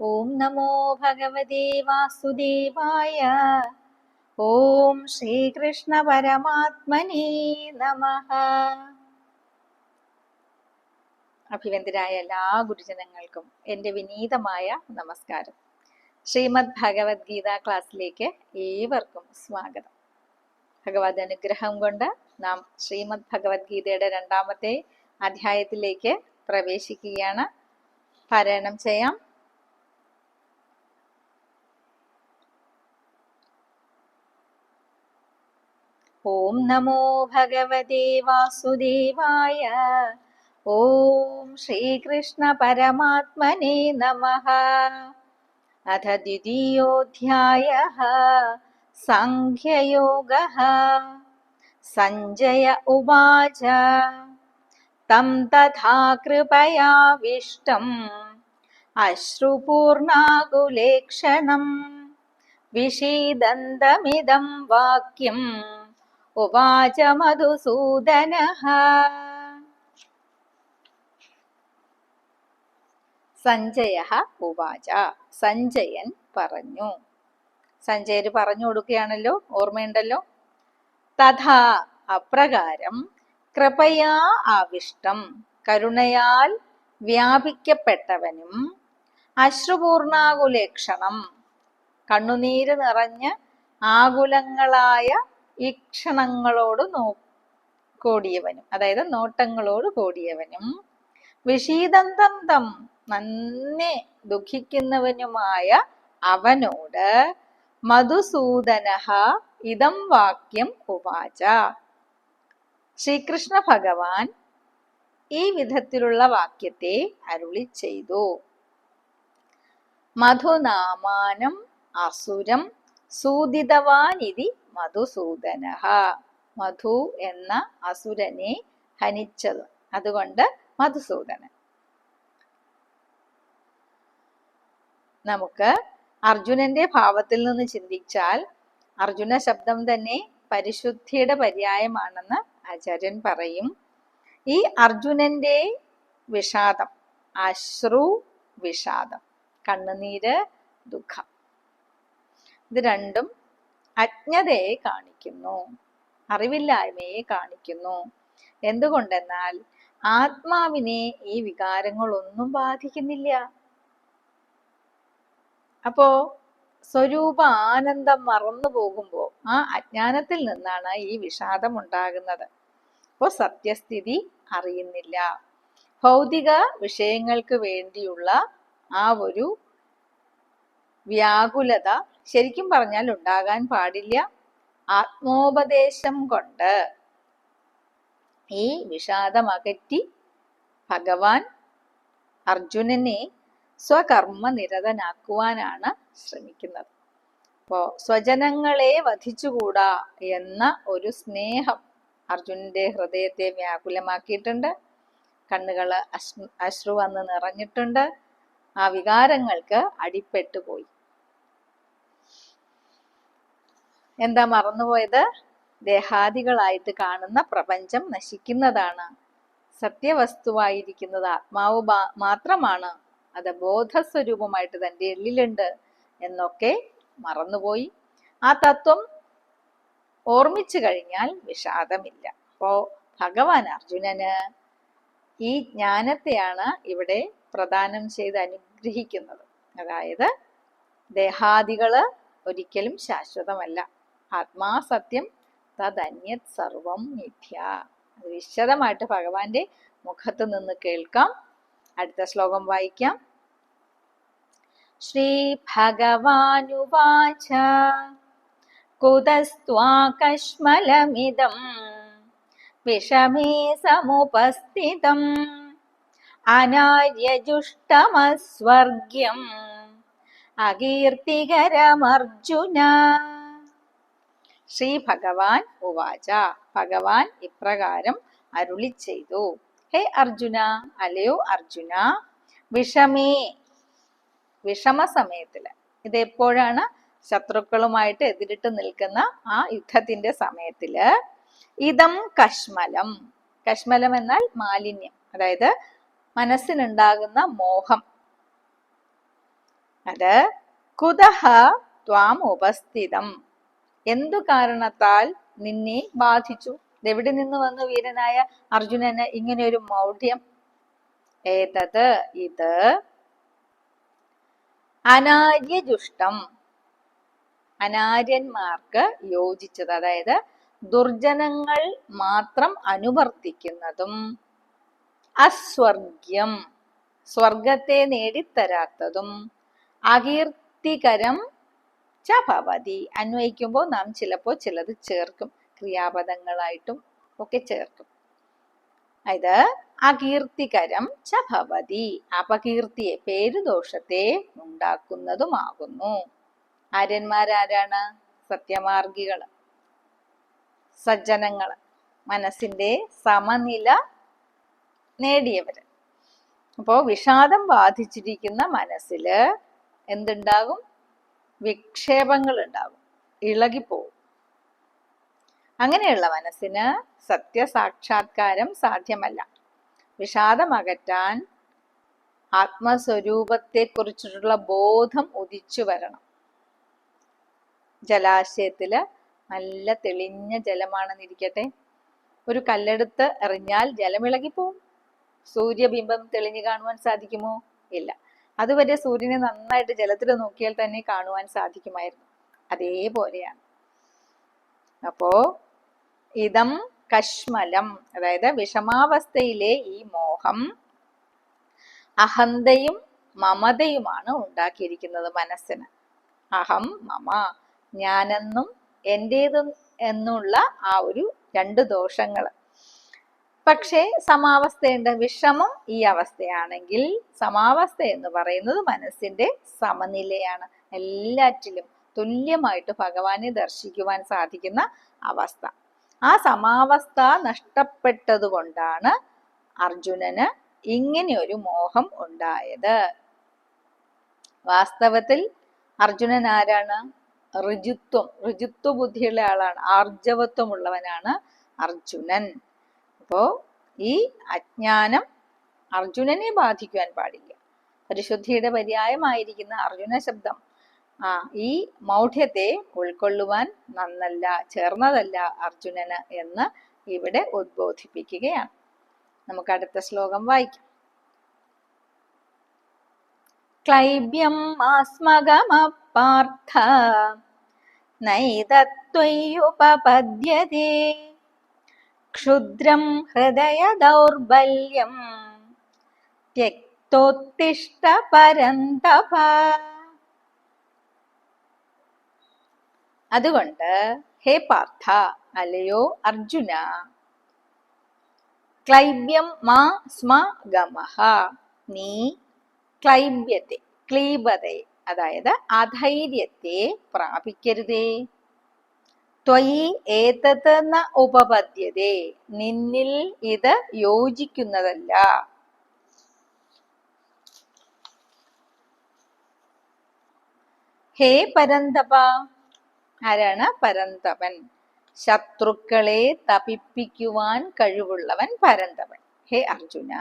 ഓം നമോ ഭഗവതേ വാസുദേവായ. ഓം ശ്രീകൃഷ്ണ പരമാത്മനേ നമ. അഭിവന്ദരായ എല്ലാ ഗുരുജനങ്ങൾക്കും എന്റെ വിനീതമായ നമസ്കാരം. ശ്രീമദ് ഭഗവത്ഗീത ക്ലാസ്സിലേക്ക് ഏവർക്കും സ്വാഗതം. ഭഗവത് അനുഗ്രഹം കൊണ്ട് നാം ശ്രീമദ് ഭഗവത്ഗീതയുടെ രണ്ടാമത്തെ അധ്യായത്തിലേക്ക് പ്രവേശിക്കുകയാണ്. പാരായണം ചെയ്യാം. ഓം നമോ ഭഗവതേ വാസുദേവായ ഓം ശ്രീകൃഷ്ണ പരമാത്മനെ നമഃ അഥ ദ്വിതീയോऽധ്യായः സാഖ്യയോഗः സഞ്ജയ ഉവാച തം തഥാ കൃപയാവിഷ്ടം അശ്രുപൂർണാകുലേക്ഷണം വിഷീദന്തമിദം ഉവാച മധുസൂദന സഞ്ജയ ഉവാച. സഞ്ജയൻ പറഞ്ഞു. സഞ്ജയര് പറഞ്ഞു കൊടുക്കുകയാണല്ലോ ഓർമ്മയുണ്ടല്ലോ? തഥാ അപ്രകാരം കൃപയാ ആവിഷ്ടം. കരുണയാൽ വ്യാപിക്കപ്പെട്ടവനും അശ്രുപൂർണാകുലേക്ഷണം കണ്ണുനീര് നിറഞ്ഞ് ആകുലങ്ങളായ ഈക്ഷണങ്ങളോട് നോ കൂടിയവനും അതായത് നോട്ടങ്ങളോട് കൂടിയവനും. വിഷീദന്തം തം നന്നെ ദുഃഖിക്കുന്നവനുമായ അവനോട് മധുസൂദനഹ ഇതം വാക്യം ഉവാച. ശ്രീകൃഷ്ണ ഭഗവാൻ ഈ വിധത്തിലുള്ള വാക്യത്തെ അരുളി ചെയ്തു. മധുനാമാനം അസുരം സൂദിതവാനിതി മധുസൂദന മധു എന്ന അസുരനെ ഹനിച്ചത്. അതുകൊണ്ട് മധുസൂദനൻ. നമുക്ക് അർജുനന്റെ ഭാവത്തിൽ നിന്ന് ചിന്തിച്ചാൽ അർജുന ശബ്ദം തന്നെ പരിശുദ്ധിയുടെ പര്യായമാണെന്ന് ആചാര്യൻ പറയും. ഈ അർജുനന്റെ വിഷാദം അശ്രു വിഷാദം കണ്ണുനീര് ദുഃഖം. ഇത് രണ്ടും അജ്ഞതയെ കാണിക്കുന്നു അറിവില്ലായ്മയെ കാണിക്കുന്നു. എന്തുകൊണ്ടെന്നാൽ ആത്മാവിനെ ഈ വികാരങ്ങളൊന്നും ബാധിക്കുന്നില്ല. അപ്പോ സ്വരൂപ ആനന്ദം മറന്നു പോകുമ്പോൾ ആ അജ്ഞാനത്തിൽ നിന്നാണ് ഈ വിഷാദം ഉണ്ടാകുന്നത് അപ്പോൾ സത്യസ്ഥിതി അറിയുന്നില്ല. ഭൗതിക വിഷയങ്ങൾക്ക് വേണ്ടിയുള്ള ആ ഒരു വ്യാകുലത ശരിക്കും പറഞ്ഞാൽ ഉണ്ടാകാൻ പാടില്ല. ആത്മോപദേശം കൊണ്ട് ഈ വിഷാദമകറ്റി ഭഗവാൻ അർജുനനെ സ്വകർമ്മ നിരതനാക്കുവാനാണ് ശ്രമിക്കുന്നത്. അപ്പോ സ്വജനങ്ങളെ വധിച്ചുകൂടാ എന്ന ഒരു സ്നേഹം അർജുനന്റെ ഹൃദയത്തെ വ്യാകുലമാക്കിയിട്ടുണ്ട്. കണ്ണുകൾ അശ്രു അശ്രു വന്ന് നിറഞ്ഞിട്ടുണ്ട്. ആ വികാരങ്ങൾക്ക് അടിപ്പെട്ടു പോയി എന്താ മറന്നുപോയത്? ദേഹാദികളായിട്ട് കാണുന്ന പ്രപഞ്ചം നശിക്കുന്നതാണ്. സത്യവസ്തുവായിരിക്കുന്നത് ആത്മാവ് മാത്രമാണ്. അത് ബോധസ്വരൂപമായിട്ട് തന്റെ ഉള്ളിലുണ്ട് എന്നൊക്കെ മറന്നുപോയി. ആ തത്വം ഓർമ്മിച്ചു കഴിഞ്ഞാൽ വിഷാദമില്ല. അപ്പോ ഭഗവാൻ അർജുനന് ഈ ജ്ഞാനത്തെയാണ് ഇവിടെ പ്രദാനം ചെയ്ത് അനുഗ്രഹിക്കുന്നത്. അതായത് ദേഹാദികൾ ഒരിക്കലും ശാശ്വതമല്ല. ആത്മാ സത്യം തദന്യത് സർവം മിഥ്യ. അത് വിശദമായിട്ട് ഭഗവാന്റെ മുഖത്ത് നിന്ന് കേൾക്കാം. അടുത്ത ശ്ലോകം വായിക്കാം. ശ്രീ ഭഗവാനുവാച കുതസ്ത്വാകശ്മലമിദം വിഷമേ സമുപസ്ഥിതം അനാര്യജുഷ്ടമസ്വർഗ്യം അകീർത്തികരമർജുന ശ്രീ ഭഗവാൻ ഉവാച. ഭഗവാൻ ഇപ്രകാരം അരുളി ചെയ്തു. ഹേ അർജുന അലയോ അർജുന വിഷമേ. വിഷമ സമയത്തിൽ ഇത് എപ്പോഴാണ് ശത്രുക്കളുമായിട്ട് എതിരിട്ട് നിൽക്കുന്ന ആ യുദ്ധത്തിന്റെ സമയത്തിൽ? ഇതം കശ്മലം. കശ്മലം എന്നാൽ മാലിന്യം. അതായത് മനസ്സിനുണ്ടാകുന്ന മോഹം. അത് കുതഹ ത്വാം ഉപസ്ഥിതം എന്തു കാരണത്താൽ നിന്നെ ബാധിച്ചു? എവിടെ നിന്ന് വന്നു വീരനായ അർജുനന് ഇങ്ങനെ ഒരു മൗഢ്യം? ഏതത്? ഇത് അനാര്യജുഷ്ടം അനാര്യന്മാർക്ക് യോജിച്ചത് അതായത് ദുർജനങ്ങൾ മാത്രം അനുവർത്തിക്കുന്നതും അസ്വർഗ്യം സ്വർഗത്തെ നേടിത്തരാത്തതും അകീർത്തികരം ച ഭവതി അന്വയിക്കുമ്പോൾ നാം ചിലപ്പോൾ ചിലത് ചേർക്കും ക്രിയാപദങ്ങളായിട്ടും ഒക്കെ ചേർക്കും. ഇത് അകീർത്തികരം ച ഭവതി അപകീർത്തിയെ പേരുദോഷത്തെ ഉണ്ടാക്കുന്നതുമാകുന്നു. ആര്യന്മാരാരാണ്? സത്യമാർഗികൾ സജ്ജനങ്ങൾ മനസ്സിന്റെ സമനില നേടിയവർ അപ്പോൾ വിഷാദം ബാധിച്ചിരിക്കുന്ന മനസ്സിൽ എന്തുണ്ടാകും? വിക്ഷേപങ്ങൾ ഉണ്ടാകും ഇളകിപ്പോവും. അങ്ങനെയുള്ള മനസ്സിന് സത്യസാക്ഷാത്കാരം സാധ്യമല്ല. വിഷാദമകറ്റാൻ ആത്മസ്വരൂപത്തെക്കുറിച്ചിട്ടുള്ള ബോധം ഉദിച്ചു വരണം. ജലാശയത്തിൽ നല്ല തെളിഞ്ഞ ജലമാണെന്നിരിക്കട്ടെ. ഒരു കല്ലെടുത്ത് എറിഞ്ഞാൽ ജലമിളകിപ്പോവും. സൂര്യബിംബം തെളിഞ്ഞു കാണുവാൻ സാധിക്കുമോ? അതുവരെ സൂര്യനെ നന്നായിട്ട് ജലത്തിൽ നോക്കിയാൽ തന്നെ കാണുവാൻ സാധിക്കുമായിരുന്നു. അതേപോലെയാണ്. അപ്പോ ഇതം കശ്മലം അതായത് വിഷമാവസ്ഥയിലെ ഈ മോഹം അഹന്തയും മമതയുമാണ് ഉണ്ടാക്കിയിരിക്കുന്നത് മനസ്സിന്. അഹം മമ ഞാനെന്നും എന്റേതും എന്നുള്ള ആ ഒരു രണ്ട് ദോഷങ്ങൾ പക്ഷേ സമാവസ്ഥയുണ്ട്. വിഷമം ഈ അവസ്ഥയാണെങ്കിൽ സമാവസ്ഥ എന്ന് പറയുന്നത് മനസ്സിന്റെ സമനിലയാണ്. എല്ലാറ്റിലും തുല്യമായിട്ട് ഭഗവാനെ ദർശിക്കുവാൻ സാധിക്കുന്ന അവസ്ഥ. ആ സമാവസ്ഥ നഷ്ടപ്പെട്ടതുകൊണ്ടാണ് അർജുനന് ഇങ്ങനെ ഒരു മോഹം ഉണ്ടായത്. വാസ്തവത്തിൽ അർജുനൻ ആരാണ്? ഋജുത്വം. ഋജുത്വ ബുദ്ധിയുള്ള ആളാണ്. ആർജവത്വമുള്ളവനാണ് അർജുനൻ. അപ്പോ ഈ അജ്ഞാനം അർജുനനെ ബാധിക്കുവാൻ പാടില്ല. പരിശുദ്ധിയുടെ പര്യായമായിരിക്കുന്ന അർജുന ശബ്ദം ആ ഈ മൗഢ്യത്തെ ഉൾക്കൊള്ളുവാൻ നന്നല്ല ചേർന്നതല്ല അർജുനന് എന്ന് ഇവിടെ ഉദ്ബോധിപ്പിക്കുകയാണ്. നമുക്ക് അടുത്ത ശ്ലോകം വായിക്കാം. ക്ലൈബ്യം ആസ്മകമപാർത്ഥ നൈതത്വയ്യുപപദ്യതേ ക്ഷുദ്രം ഹൃദയ ദൗർബല്യം ത്യക്തോത്തിഷ്ട പരന്തപ. അതുകൊണ്ട് ഹേ പാർത്ഥ അലയോ അർജുന ക്ലൈബ്യം മാ സ്മ ഗമഹ നീ ക്ലൈബ്യത്തെ ക്ലീബതയെ അതായത് അധൈര്യത്തെ പ്രാപിക്കരുതേ. ത്വയി ഏതത് എന്ന ഉപപദ്യതേ നിന്നിൽ ഇത് യോജിക്കുന്നതല്ല. ഹേ പരന്തപ. ആരാണ്? പരന്തപൻ. ശത്രുക്കളെ തപിപ്പിക്കുവാൻ കഴിവുള്ളവൻ പരന്തപൻ. ഹേ അർജുന.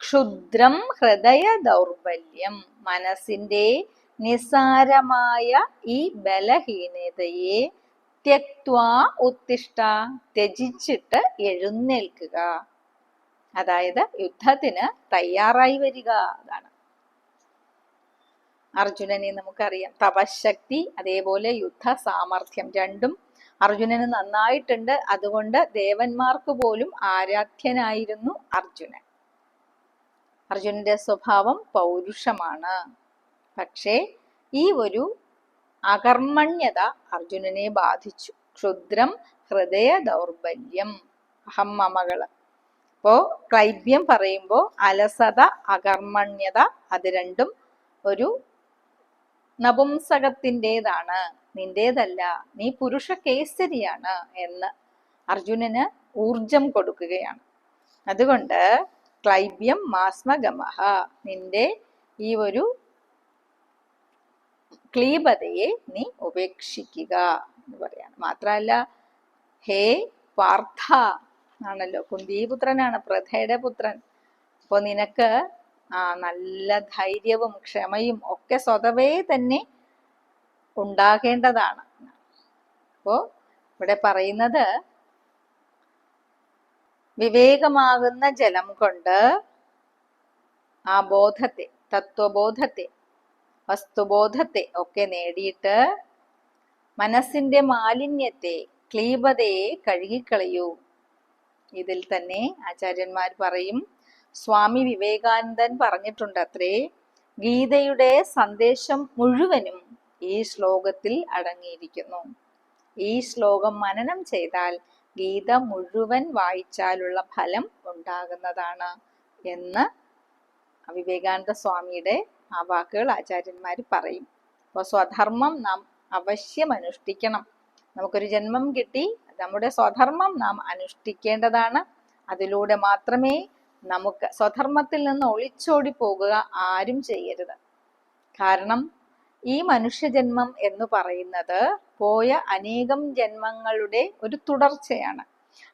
ക്ഷുദ്രം ഹൃദയ ദൗർബല്യം. മനസ്സിന്റെ നിസാരമായ ഈ ബലഹീനതയെ ത്യക്വാ ഉത്തിഷ്ട ത്യജിച്ചിട്ട് എഴുന്നേൽക്കുക. അതായത് യുദ്ധത്തിന് തയ്യാറായി വരിക അതാണ്. അർജുനനെ നമുക്കറിയാം. തപശക്തി അതേപോലെ യുദ്ധ സാമർഥ്യം രണ്ടും അർജുനന് നന്നായിട്ടുണ്ട്. അതുകൊണ്ട് ദേവന്മാർക്ക് പോലും ആരാധ്യനായിരുന്നു അർജുനൻ. അർജുനന്റെ സ്വഭാവം പൗരുഷമാണ്. പക്ഷേ ഈ ഒരു അകർമ്മണ്യത അർജുനനെ ബാധിച്ചു. ക്ഷുദ്രം ഹൃദയ ദൗർബല്യം. അഹം മമകൾ. അപ്പോ ക്ലൈബ്യം പറയുമ്പോൾ അലസത അകർമ്മണ്യത അത് രണ്ടും ഒരു നപുംസകത്തിന്റെതാണ്. നിന്റേതല്ല നീ പുരുഷ കേസരിയാണ് എന്ന് അർജുനന് ഊർജം കൊടുക്കുകയാണ്. അതുകൊണ്ട് ക്ലൈബ്യം മാസ്മഗമഹ. നിന്റെ ഈ ഒരു ക്ലീബതയെ നീ ഉപേക്ഷിക്കുക എന്ന് പറയാണ്. മാത്രമല്ല ഹേ പാർത്ഥ ആണല്ലോ കുന്തിപുത്രനാണ് പ്രഥയുടെ പുത്രൻ. അപ്പോൾ നിനക്ക് ആ നല്ല ധൈര്യവും ക്ഷമയും ഒക്കെ സ്വതവേ തന്നെ ഉണ്ടാകേണ്ടതാണ്. അപ്പോ ഇവിടെ പറയുന്നത് വിവേകമാകുന്ന ജലം കൊണ്ട് ആ ബോധത്തെ തത്വബോധത്തെ വസ്തുബോധത്തെ ഒക്കെ നേടിയിട്ട് മനസ്സിന്റെ മാലിന്യത്തെ ക്ലീബതയെ കഴുകിക്കളയൂ. ഇതിൽ തന്നെ ആചാര്യന്മാർ പറയും സ്വാമി വിവേകാനന്ദൻ പറഞ്ഞിട്ടുണ്ട് അത്രേ ഗീതയുടെ സന്ദേശം മുഴുവനും ഈ ശ്ലോകത്തിൽ അടങ്ങിയിരിക്കുന്നു. ഈ ശ്ലോകം മനനം ചെയ്താൽ ഗീത മുഴുവൻ വായിച്ചാലുള്ള ഫലം ഉണ്ടാകുന്നതാണ് എന്ന് വിവേകാനന്ദ സ്വാമിയുടെ ആ വാക്കുകൾ ആചാര്യന്മാർ പറയും. അപ്പോൾ സ്വധർമ്മം നാം അവശ്യം അനുഷ്ഠിക്കണം. നമുക്കൊരു ജന്മം കിട്ടി നമ്മുടെ സ്വധർമ്മം നാം അനുഷ്ഠിക്കേണ്ടതാണ്. അതിലൂടെ മാത്രമേ നമുക്ക് സ്വധർമ്മത്തിൽ നിന്ന് ഒളിച്ചോടി പോകുക ആരും ചെയ്യരുത്. കാരണം ഈ മനുഷ്യജന്മം എന്ന് പറയുന്നത് പോയ അനേകം ജന്മങ്ങളുടെ ഒരു തുടർച്ചയാണ്.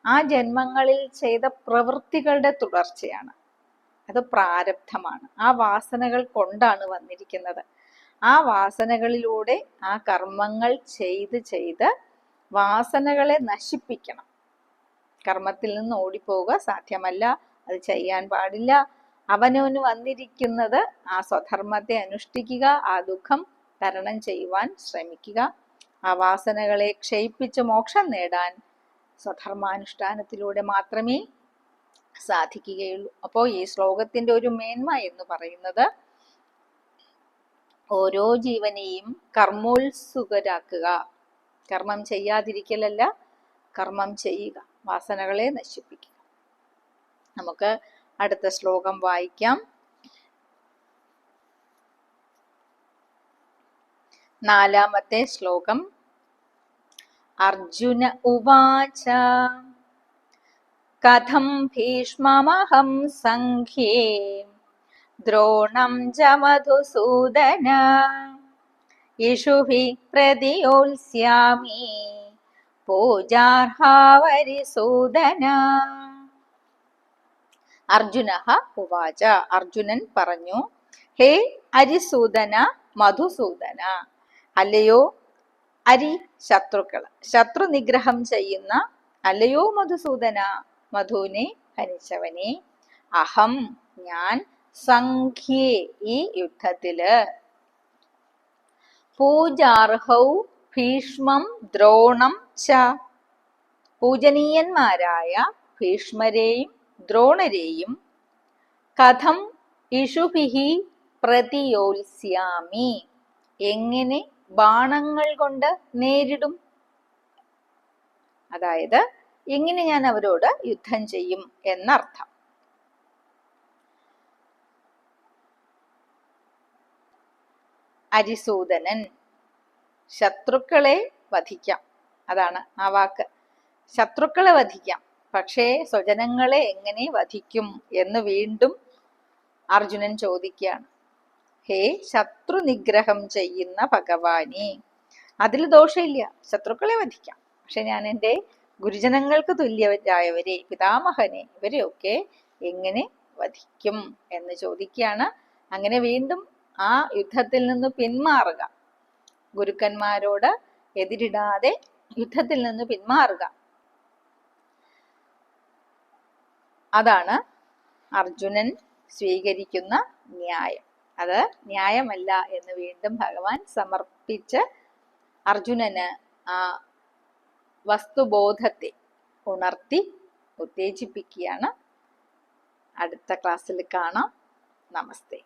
ആ ജന്മങ്ങളിൽ ചെയ്ത പ്രവൃത്തികളുടെ തുടർച്ചയാണ്. അത് പ്രാരബ്ധമാണ്. ആ വാസനകൾ കൊണ്ടാണ് വന്നിരിക്കുന്നത്. ആ വാസനകളിലൂടെ ആ കർമ്മങ്ങൾ ചെയ്ത് ചെയ്ത് വാസനകളെ നശിപ്പിക്കണം. കർമ്മത്തിൽ നിന്ന് ഓടിപ്പോവുക സാധ്യമല്ല. അത് ചെയ്യാൻ പാടില്ല. അവനവന് വന്നിരിക്കുന്നത് ആ സ്വധർമ്മത്തെ അനുഷ്ഠിക്കുക ആ ദുഃഖം തരണം ചെയ്യുവാൻ ശ്രമിക്കുക. ആ വാസനകളെ ക്ഷയിപ്പിച്ച് മോക്ഷം നേടാൻ സ്വധർമാനുഷ്ഠാനത്തിലൂടെ മാത്രമേ സാധിക്കുകയുള്ളൂ. അപ്പോൾ ഈ ശ്ലോകത്തിന്റെ ഒരു മേന്മ എന്ന് പറയുന്നത് ഓരോ ജീവനെയും കർമ്മോത്സുകരാക്കുക. കർമ്മം ചെയ്യാതിരിക്കലല്ല കർമ്മം ചെയ്യുക. വാസനകളെ നശിപ്പിക്കുക. നമുക്ക് അടുത്ത ശ്ലോകം വായിക്കാം. നാലാമത്തെ ശ്ലോകം. അർജുന ഉവാച. കഥം ഭീഷ്മമഹം സംഖ്യേ ദ്രോണം ച മധുസൂദന യിഷുഭി പ്രതിയോത്സ്യാമി പൂജാർഹാവരിസൂദന അർജുന ഉവാച അർജുനൻ പറഞ്ഞു ഹേ അരിസൂദന മധുസൂദന. അല്ലയോ അരി ശത്രുക്കൾ. ശത്രു നിഗ്രഹം ചെയ്യുന്ന അല്ലയോ മധുസൂദന? മധുവിനെ ഹനിച്ചവനെ. അഹം ഞാൻ സംഖ്യേ ഈ യുദ്ധത്തിൽ. പൂജാർഹൗ ഭീഷ്മം ദ്രോണം ച. പൂജനീയന്മാരായ ഭീഷ്മരെയും ദ്രോണരെയും കഥം ഇഷുഭിഹി പ്രതിയോത്സ്യാമി എങ്ങനെ ബാണങ്ങൾ കൊണ്ട് നേരിടും? അതായത് എങ്ങനെ ഞാൻ അവരോട് യുദ്ധം ചെയ്യും എന്നർത്ഥം. അരിസൂദനൻ ശത്രുക്കളെ വധിക്കാം. അതാണ് ആ വാക്ക്. ശത്രുക്കളെ വധിക്കാം. പക്ഷേ സ്വജനങ്ങളെ എങ്ങനെ വധിക്കും എന്ന് വീണ്ടും അർജുനൻ ചോദിക്കുകയാണ്. ഹേ ശത്രു നിഗ്രഹം ചെയ്യുന്ന ഭഗവാനെ അതിൽ ദോഷമില്ല. ശത്രുക്കളെ വധിക്കാം. പക്ഷെ ഞാൻ എന്റെ ഗുരുജനങ്ങൾക്ക് തുല്യരായവരെ പിതാമഹനെ ഇവരെയൊക്കെ എങ്ങനെ വധിക്കും എന്ന് ചോദിക്കുകയാണ്. അങ്ങനെ വീണ്ടും ആ യുദ്ധത്തിൽ നിന്ന് പിന്മാറുക. ഗുരുക്കന്മാരോട് എതിരിടാതെ യുദ്ധത്തിൽ നിന്ന് പിന്മാറുക. അതാണ് അർജുനൻ സ്വീകരിക്കുന്ന ന്യായം. അത് ന്യായമല്ല എന്ന് വീണ്ടും ഭഗവാൻ സമർപ്പിച്ച് അർജുനന് ആ വസ്തുബോധത്തെ ഉണർത്തി ഉത്തേജിപ്പിക്കുകയാണ്. അടുത്ത ക്ലാസ്സിൽ കാണാം. നമസ്തേ.